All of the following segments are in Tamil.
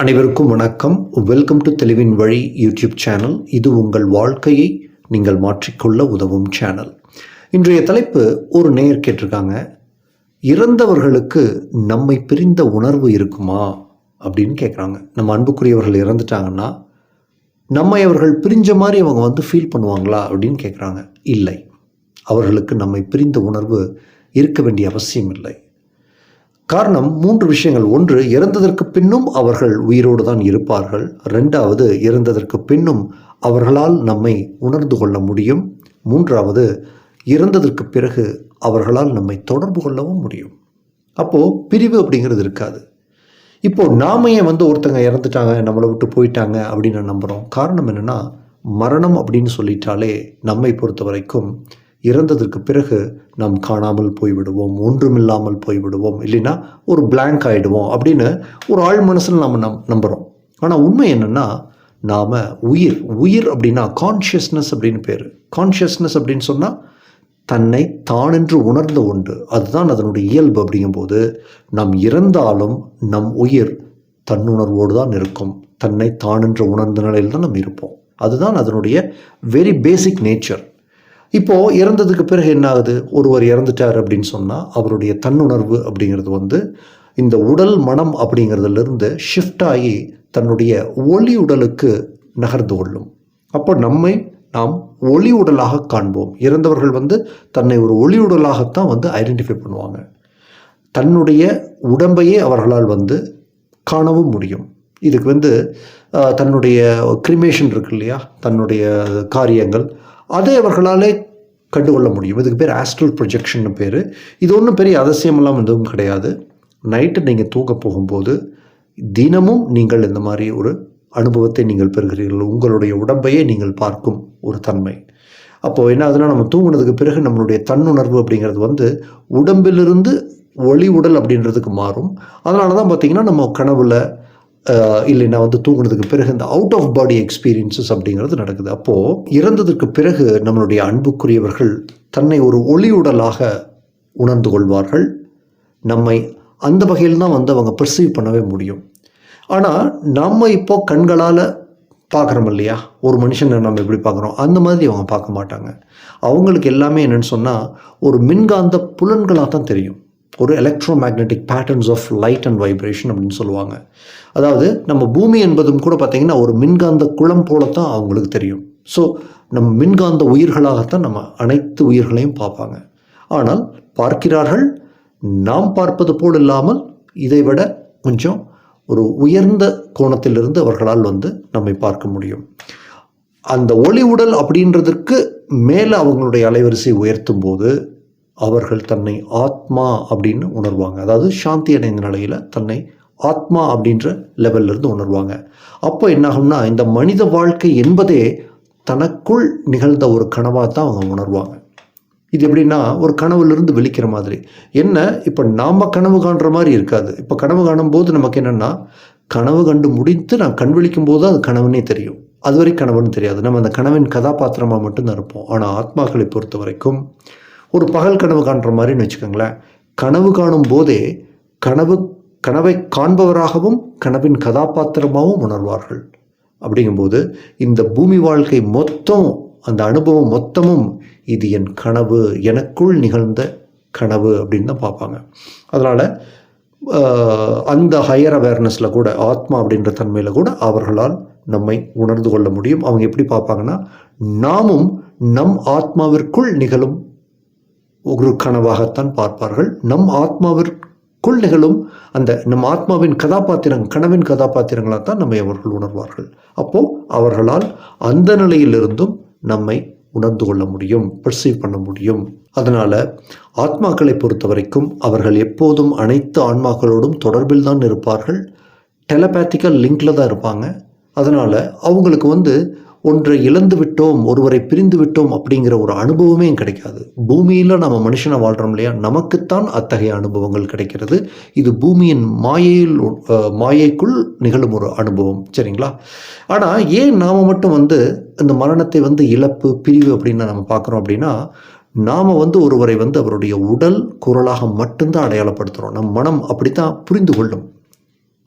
அனைவருக்கும் வணக்கம். வெல்கம் டு தெளிவின் வழி யூடியூப் சேனல் இது உங்கள் வாழ்க்கையை நீங்கள் மாற்றிக்கொள்ள உதவும் சேனல் இன்றைய தலைப்பு ஒரு நேயர் கேட்டிருக்காங்க. இறந்தவர்களுக்கு நம்மை பிரிந்த உணர்வு இருக்குமா? அப்படின்னு கேட்குறாங்க நம்ம அன்புக்குரியவர்கள் இறந்துட்டாங்கன்னா நம்மை அவர்கள் பிரிஞ்ச மாதிரி அவங்க வந்து ஃபீல் பண்ணுவாங்களா? அப்படின்னு கேட்குறாங்க இல்லை. அவர்களுக்கு நம்மை பிரிந்த உணர்வு இருக்க வேண்டிய அவசியம் இல்லை. காரணம் மூன்று விஷயங்கள். ஒன்று இறந்ததற்கு பின்னும் அவர்கள் உயிரோடு தான் இருப்பார்கள். ரெண்டாவது இறந்ததற்கு பின்னும் அவர்களால் நம்மை உணர்ந்து கொள்ள முடியும். மூன்றாவது இறந்ததற்கு பிறகு அவர்களால் நம்மை தொடர்பு கொள்ளவும் முடியும். அப்போது பிரிவு அப்படிங்கிறது இருக்காது. இப்போது நாம ஏன் வந்து ஒருத்தங்க இறந்துட்டாங்க நம்மளை விட்டு போயிட்டாங்க அப்படின்னு நம்புகிறோம் காரணம் என்னென்னா மரணம் அப்படின்னு சொல்லிட்டாலே நம்மை பொறுத்த வரைக்கும் இறந்ததற்கு பிறகு நாம் காணாமல் போய்விடுவோம் ஒன்றுமில்லாமல் போய்விடுவோம் இல்லைன்னா ஒரு பிளாங்க் ஆகிடுவோம் அப்படின்னு ஒரு ஆள் மனசில் நாம் நம் நம்புகிறோம் ஆனால் உண்மை என்னென்னா நாம் உயிர் உயிர் அப்படின்னா கான்ஷியஸ்னஸ் அப்படின்னு பேர். கான்ஷியஸ்னஸ் அப்படின்னு சொன்னால் தன்னை தானென்று உணர்ந்த உண்டு அதுதான் அதனுடைய இயல்பு அப்படிங்கும்போது நாம் இறந்தாலும் நம் உயிர் தன்னுணர்வோடு தான் இருக்கும். தன்னை தானென்று உணர்ந்த நிலையில் தான் நம்ம இருப்போம். அதுதான் அதனுடைய வெரி பேசிக் நேச்சர் இப்போது இறந்ததுக்கு பிறகு என்ன ஆகுது ஒருவர் இறந்துட்டார் அப்படின்னு சொன்னால் அவருடைய தன்னுணர்வு அப்படிங்கிறது வந்து இந்த உடல் மனம் அப்படிங்கிறதுலேருந்து ஷிஃப்ட் ஆகி தன்னுடைய ஒளி உடலுக்கு நகர்ந்து கொள்ளும். அப்போ நம்மை நாம் ஒளி உடலாக காண்போம். இறந்தவர்கள் வந்து தன்னை ஒரு ஒளி உடலாகத்தான் வந்து ஐடென்டிஃபை பண்ணுவாங்க. தன்னுடைய உடம்பையே அவர்களால் வந்து காணவும் முடியும். இதுக்கு வந்து தன்னுடைய கிரிமேஷன் இருக்கு இல்லையா? தன்னுடைய காரியங்கள் அதை அவர்களாலே கண்டுகொள்ள முடியும். இதுக்கு பேர் ஆஸ்ட்ரல் ப்ரொஜெக்ஷன் பேர். இது ஒன்றும் பெரிய அதிசயமெல்லாம் எதுவும் கிடையாது. நைட்டு நீங்கள் தூங்க போகும்போது தினமும் நீங்கள் இந்த மாதிரி ஒரு அனுபவத்தை நீங்கள் பெறுகிறீர்கள். உங்களுடைய உடம்பையே நீங்கள் பார்க்கும் ஒரு தன்மை. அப்போது என்ன ஆகுதுன்னா நம்ம தூங்கினதுக்கு பிறகு நம்மளுடைய தன்னுணர்வு அப்படிங்கிறது வந்து உடம்பிலிருந்து ஒளி உடல் அப்படின்றதுக்கு மாறும். அதனால தான் பார்த்தீங்கன்னா நம்ம கனவில் இல்லைன்னா வந்து தூங்குனதுக்கு பிறகு இந்த அவுட் ஆஃப் பாடி எக்ஸ்பீரியன்சஸ் அப்படிங்கிறது நடக்குது. அப்போது இறந்ததற்கு பிறகு நம்மளுடைய அன்புக்குரியவர்கள் தன்னை ஒரு ஒளி உடலாக உணர்ந்து கொள்வார்கள். நம்மை அந்த வகையில் தான் வந்து அவங்க பெர்சீவ் பண்ணவே முடியும். ஆனால் நம்ம இப்போ கண்களால் பார்க்குறோம் இல்லையா? ஒரு மனுஷனை நம்ம எப்படி பார்க்குறோம்? அந்த மாதிரி அவங்க பார்க்க மாட்டாங்க. அவங்களுக்கு எல்லாமே என்னென்னு சொன்னால் ஒரு மின்காந்த புலன்களாக தான் தெரியும். ஒரு electromagnetic patterns of light and vibration அப்படின்னு சொல்லுவாங்க. அதாவது நம்ம பூமி என்பதும் கூட பார்த்திங்கன்னா ஒரு மின்காந்த குளம் போலத்தான் அவங்களுக்கு தெரியும். ஸோ நம்ம மின்காந்த உயிர்களாகத்தான் நம்ம அனைத்து உயிர்களையும் பார்ப்பாங்க. ஆனால் பார்க்கிறார்கள் நாம் பார்ப்பது போல் இல்லாமல் இதை விட கொஞ்சம் ஒரு உயர்ந்த கோணத்திலிருந்து அவர்களால் வந்து நம்மை பார்க்க முடியும். அந்த ஒளி உடல் அப்படின்றதற்கு மேலே அவங்களுடைய அலைவரிசை உயர்த்தும் போது அவர்கள் தன்னை ஆத்மா அப்படின்னு உணர்வாங்க. அதாவது சாந்தி அடைந்த நிலையில் தன்னை ஆத்மா அப்படின்ற லெவல்ல இருந்து உணர்வாங்க. அப்போ என்னாகும்னா இந்த மனித வாழ்க்கை என்பதே தனக்குள் நிகழ்ந்த ஒரு கனவாக தான் அவங்க உணர்வாங்க. இது எப்படின்னா ஒரு கனவுலேருந்து விழிக்கிற மாதிரி. என்ன? இப்போ நாம் கனவு காண்ற மாதிரி இருக்காது. இப்போ கனவு காணும்போது நமக்கு என்னென்னா கனவு கண்டு முடித்து நான் கண் விழிக்கும் போது அது கனவுனே தெரியும். அதுவரை கனவுன்னு தெரியாது. நம்ம அந்த கனவின் கதாபாத்திரமாக மட்டும்தான் இருப்போம். ஆனால் ஆத்மாக்களை பொறுத்த வரைக்கும் ஒரு பகல் கனவு காண்ற மாதிரின்னு வச்சுக்கோங்களேன். கனவு காணும் போதே கனவு கனவை காண்பவராகவும் கனவின் கதாபாத்திரமாகவும் உணர்வார்கள். அப்படிங்கும்போது இந்த பூமி வாழ்க்கை மொத்தம் அந்த அனுபவம் மொத்தமும் இது என் கனவு எனக்குள் நிகழ்ந்த கனவு அப்படின்னு தான் பார்ப்பாங்க. அதனால் அந்த ஹையர் அவேர்னஸில் கூட ஆத்மா அப்படின்ற தன்மையில் கூட அவர்களால் நம்மை உணர்ந்து கொள்ள முடியும். அவங்க எப்படி பார்ப்பாங்கன்னா நாமும் நம் ஆத்மாவிற்குள் நிகழும் ஒரு கனவாகத்தான் பார்ப்பார்கள். நம் ஆத்மாவிற்குள் நிகழும் அந்த நம் ஆத்மாவின் கதாபாத்திரம் கனவின் கதாபாத்திரங்களாக தான் நம்மை அவர்கள் உணர்வார்கள். அப்போது அவர்களால் அந்த நிலையிலிருந்தும் நம்மை உணர்ந்து கொள்ள முடியும் பர்சீவ் பண்ண முடியும். அதனால் ஆத்மாக்களை பொறுத்த வரைக்கும் அவர்கள் எப்போதும் அனைத்து ஆன்மாக்களோடும் தொடர்பில் தான் இருப்பார்கள். டெலபேத்திக்கல் லிங்கில் தான் இருப்பாங்க. அதனால் அவங்களுக்கு வந்து ஒன்றை இழந்து விட்டோம் ஒருவரை பிரிந்து விட்டோம் அப்படிங்கிற ஒரு அனுபவமே கிடைக்காது. பூமியில் நம்ம மனுஷனை வாழ்கிறோம் இல்லையா? நமக்குத்தான் அத்தகைய அனுபவங்கள் கிடைக்கிறது. இது பூமியின் மாயையில் மாயைக்குள் நிகழும் ஒரு அனுபவம். சரிங்களா? ஆனால் ஏன் நாம் மட்டும் வந்து இந்த மரணத்தை வந்து இழப்பு பிரிவு அப்படின்னு நம்ம பார்க்குறோம் அப்படின்னா நாம் வந்து ஒருவரை வந்து அவருடைய உடல் குரலாக மட்டும்தான் அடையாளப்படுத்துகிறோம் நம் மனம் அப்படி தான் புரிந்து கொள்ளும்.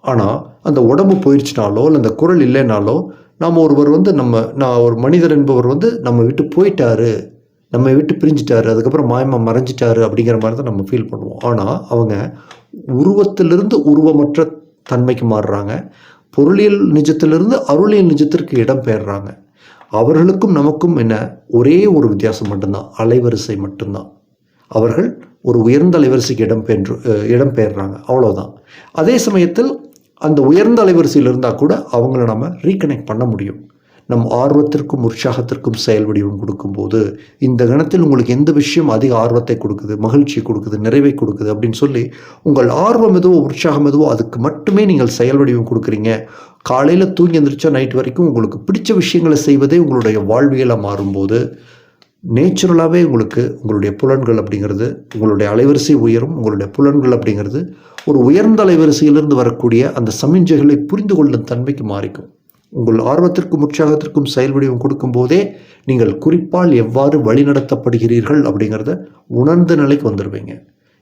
ஆனால் அந்த உடம்பு போயிடுச்சுனாலோ இல்லை அந்த குரல் இல்லைனாலோ நாம் ஒருவர் வந்து நம்ம நான் ஒரு மனிதர் என்பவர் வந்து நம்ம விட்டு போயிட்டாரு நம்ம விட்டு பிரிஞ்சிட்டாரு அதுக்கப்புறம் மாயமாக மறைஞ்சிட்டாரு அப்படிங்கிற மாதிரி தான் நம்ம ஃபீல் பண்ணுவோம். ஆனால் அவங்க உருவத்திலிருந்து உருவமற்ற தன்மைக்கு மாறுறாங்க. பொருளியல் நிஜத்திலிருந்து அருளியல் நிஜத்திற்கு இடம் பெயர்றாங்க. அவர்களுக்கும் நமக்கும் என்ன? ஒரே ஒரு வித்தியாசம் மட்டும்தான். அலைவரிசை மட்டும்தான். அவர்கள் ஒரு உயர்ந்த அலைவரிசைக்கு இடம் பெயன்று இடம் பெயர்றாங்க. அவ்வளோதான் அதே சமயத்தில் அந்த உயர்ந்த அலைவரிசையில் இருந்தால் கூட அவங்கள நம்ம ரீகனெக்ட் பண்ண முடியும். நம் ஆர்வத்திற்கும் உற்சாகத்திற்கும் செயல் வடிவம் கொடுக்கும்போது இந்த கணத்தில் உங்களுக்கு எந்த விஷயம் அதிக ஆர்வத்தை கொடுக்குது மகிழ்ச்சி கொடுக்குது நிறைவை கொடுக்குது அப்படின்னு சொல்லி உங்கள் ஆர்வம் எதுவோ உற்சாகம் எதுவோ அதுக்கு மட்டுமே நீங்கள் செயல் வடிவம் கொடுக்குறீங்க. காலையில் தூங்கி எந்திரிச்சா நைட் வரைக்கும் உங்களுக்கு பிடிச்ச விஷயங்களை செய்வதே உங்களுடைய வாழ்வியலாக மாறும்போது நேச்சுரலாகவே உங்களுக்கு உங்களுடைய புலன்கள் அப்படிங்கிறது உங்களுடைய அலைவரிசை உயரும் உங்களுடைய புலன்கள் அப்படிங்கிறது ஒரு உயர்ந்த அலைவரிசையிலிருந்து வரக்கூடிய அந்த சமிஞ்சைகளை புரிந்து கொள்ளும் தன்மைக்கு மாறிக்கும். உங்கள் ஆர்வத்திற்கும் உற்சாகத்திற்கும் செயல் வடிவம் கொடுக்கும்போதே நீங்கள் குறிப்பால் எவ்வாறு வழிநடத்தப்படுகிறீர்கள் அப்படிங்கிறத உணர்ந்த நிலைக்கு வந்துடுவீங்க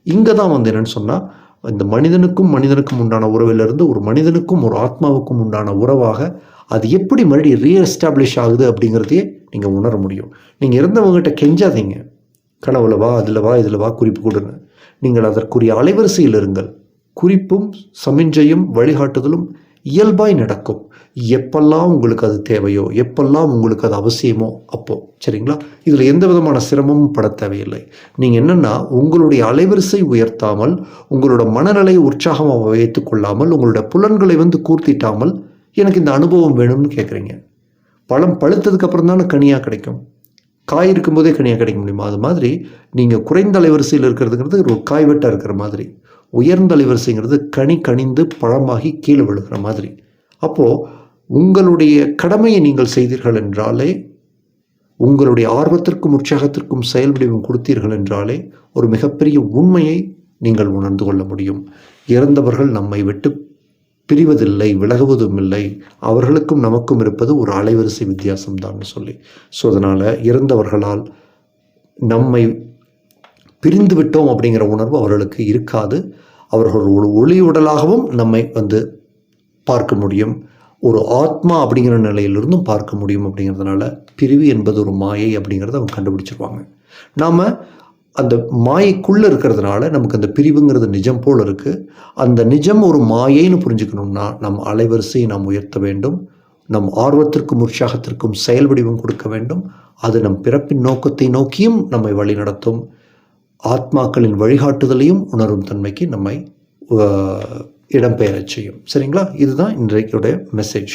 இங்கே தான் வந்து என்னென்னு சொன்னால் இந்த மனிதனுக்கும் மனிதனுக்கும் உண்டான உறவிலிருந்து ஒரு மனிதனுக்கும் ஒரு ஆத்மாவுக்கும் உண்டான உறவாக அது எப்படி மறுபடியும் ரீஎஸ்டாப்ளிஷ் ஆகுது அப்படிங்கிறதையே நீங்கள் உணர முடியும். நீங்கள் இருந்தவங்ககிட்ட கெஞ்சாதீங்க. கனவுல வா அதில் வா இதில் வா குறிப்பு கொடுங்க நீங்கள் அதற்குரிய அலைவரிசையில் இருங்கள். குறிப்பும் சமிஞ்சையும் வழிகாட்டுதலும் இயல்பாய் நடக்கும். எப்பெல்லாம் உங்களுக்கு அது தேவையோ எப்பெல்லாம் உங்களுக்கு அது அவசியமோ அப்போது சரிங்களா? இதில் எந்த விதமான சிரமமும் பட தேவையில்லை. நீங்கள் என்னென்னா உங்களுடைய அலைவரிசை உயர்த்தாமல் உங்களோட மனநிலை உற்சாகமாக வைத்துக்கொள்ளாமல் உங்களோட புலன்களை வந்து கூர்த்திட்டாமல் எனக்கு இந்த அனுபவம் வேணும்னு கேட்குறீங்க பழம் பழுத்ததுக்கப்புறம் தானே கனியாக கிடைக்கும். காய் இருக்கும்போதே கனியாக கிடைக்க முடியுமா? அது மாதிரி நீங்கள் குறைந்த அலைவரிசையில் இருக்கிறதுங்கிறது ஒரு காய் வெட்டாக இருக்கிற மாதிரி. உயர்ந்த அலைவரிசைங்கிறது கனி கனிந்து பழமாகி கீழே விழுகிற மாதிரி. அப்போது உங்களுடைய கடமையை நீங்கள் செய்தீர்கள் என்றாலே உங்களுடைய ஆர்வத்திற்கும் உற்சாகத்திற்கும் செயல் வடிவம் கொடுத்தீர்கள் என்றாலே ஒரு மிகப்பெரிய உண்மையை நீங்கள் உணர்ந்து கொள்ள முடியும். இறந்தவர்கள் நம்மை விட்டு பிரிவதில்லை விலகுவதும் இல்லை அவர்களுக்கும் நமக்கும் இருப்பது ஒரு அலைவரிசை வித்தியாசம்தான் சொல்லி. ஸோ அதனால் இறந்தவர்களால் நம்மை பிரிந்து விட்டோம் அப்படிங்கிற உணர்வு அவர்களுக்கு இருக்காது. அவர்கள் ஒரு ஒளி உடலாகவும் நம்மை வந்து பார்க்க முடியும். ஒரு ஆத்மா அப்படிங்கிற நிலையிலிருந்தும் பார்க்க முடியும் அப்படிங்கிறதுனால பிரிவு என்பது ஒரு மாயை அப்படிங்கிறத அவங்க கண்டுபிடிச்சிருவாங்க. நாம் அந்த மாயைக்குள்ளே இருக்கிறதுனால நமக்கு அந்த பிரிவுங்கிறது நிஜம் போல் இருக்குது அந்த நிஜம் ஒரு மாயைன்னு புரிஞ்சுக்கணும்னா நம் அலைவரிசையை நாம் உயர்த்த வேண்டும். நம் ஆர்வத்திற்கும் உற்சாகத்திற்கும் செயல் வடிவம் கொடுக்க வேண்டும். அது நம் பிறப்பின் நோக்கத்தை நோக்கியும் நம்மை வழிநடத்தும் ஆத்மாக்களின் வழிகாட்டுதலையும் உணரும் தன்மைக்கு நம்மை இடம்பெயரச் செய்யும். சரிங்களா? இதுதான் இன்றைக்குடைய மெசேஜ்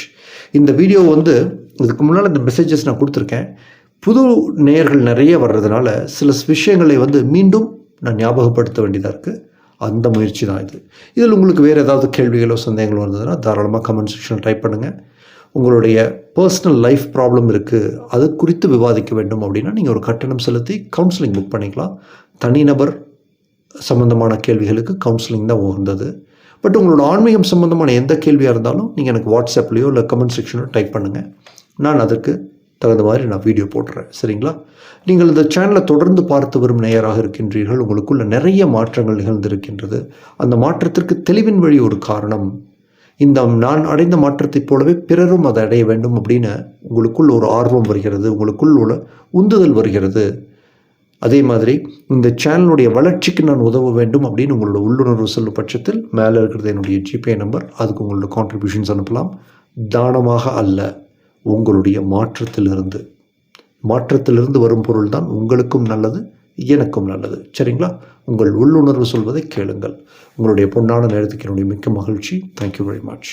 இந்த வீடியோ வந்து இதுக்கு முன்னால் இந்த மெசேஜஸ் நான் கொடுத்துருக்கேன். புது நேயர்கள் நிறைய வர்றதுனால சில விஷயங்களை வந்து மீண்டும் நான் ஞாபகப்படுத்த வேண்டியதாக இருக்குது அந்த முயற்சி தான் இது. இதில் உங்களுக்கு வேறு ஏதாவது கேள்விகளோ சந்தேகங்களோ இருந்ததுன்னா தாராளமாக கமெண்ட் செக்ஷனில் டைப் பண்ணுங்கள் உங்களுடைய பர்சனல் லைஃப் ப்ராப்ளம் இருக்குது அது குறித்து விவாதிக்க வேண்டும் அப்படின்னா நீங்கள் ஒரு கட்டணம் செலுத்தி கவுன்சிலிங் புக் பண்ணிக்கலாம். தனிநபர் சம்மந்தமான கேள்விகளுக்கு கவுன்சிலிங் தான் உகந்தது. பட் உங்களோட ஆன்மீகம் சம்மந்தமான எந்த கேள்வியாக இருந்தாலும் நீங்கள் எனக்கு வாட்ஸ்அப்லேயோ இல்லை கமெண்ட் செக்ஷனோ டைப் பண்ணுங்கள் நான் அதற்கு தகுந்த மாதிரி நான் வீடியோ போடுறேன் சரிங்களா? நீங்கள் இந்த சேனலை தொடர்ந்து பார்த்து வரும் நேயராக இருக்கின்றீர்கள். உங்களுக்குள்ள நிறைய மாற்றங்கள் நிகழ்ந்திருக்கின்றது. அந்த மாற்றத்திற்கு தெளிவின் வழி ஒரு காரணம். இந்த நான் அடைந்த மாற்றத்தைப் போலவே பிறரும் அதை அடைய வேண்டும் அப்படின்னு உங்களுக்குள் ஒரு ஆர்வம் வருகிறது. உங்களுக்குள் உள்ள உந்துதல் வருகிறது. அதே மாதிரி இந்த சேனலுடைய வளர்ச்சிக்கு நான் உதவ வேண்டும் அப்படின்னு உங்களோட உள்ளுணர்வு சொல்லும் பட்சத்தில் மேலே இருக்கிறது என்னுடைய ஜிபே நம்பர் அதுக்கு உங்களோட கான்ட்ரிபியூஷன்ஸ் அனுப்பலாம். தானமாக அல்ல. உங்களுடைய மாற்றத்திலிருந்து. மாற்றத்திலிருந்து வரும் பொருள் தான் உங்களுக்கும் நல்லது எனக்கும் நல்லது. சரிங்களா? உங்கள் உள்ளுணர்வு சொல்வதை கேளுங்கள். உங்களுடைய பொன்னான நேரத்துக்கு என்னுடைய மிக்க மகிழ்ச்சி. Thank you very much